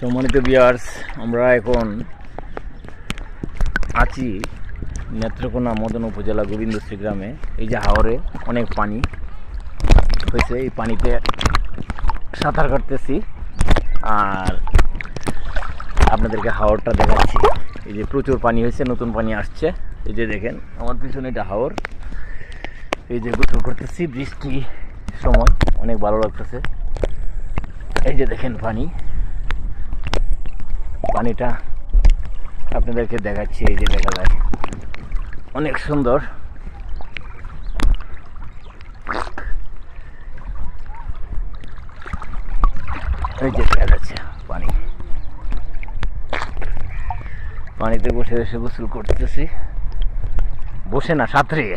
সম্মানিত বিয়ার্স আমরা এখন আছি নেত্রকোনা মদন উপজেলা গোবিন্দশ্রী গ্রামে। এই যে হাওরে অনেক পানি হয়েছে, এই পানিতে সাঁতার কাটতেছি। আর আপনাদেরকে হাওরটা দেখাচ্ছি। এই যে প্রচুর পানি হয়েছে, নতুন পানি আসছে। এই যে দেখেন, আমার পিছনে এটা হাওর। এই যে গোসল করতেছি, বৃষ্টি সময়, অনেক ভালো লাগতেছে। এই যে দেখেন পানি। পানিটা আপনাদেরকে দেখাচ্ছি, এই যে দেখা যায়। অনেক সুন্দর। এই যে দেখা যাচ্ছে পানি। পানিতে বসে বসে গোসল করতেছি। বসে না, সাঁতরে।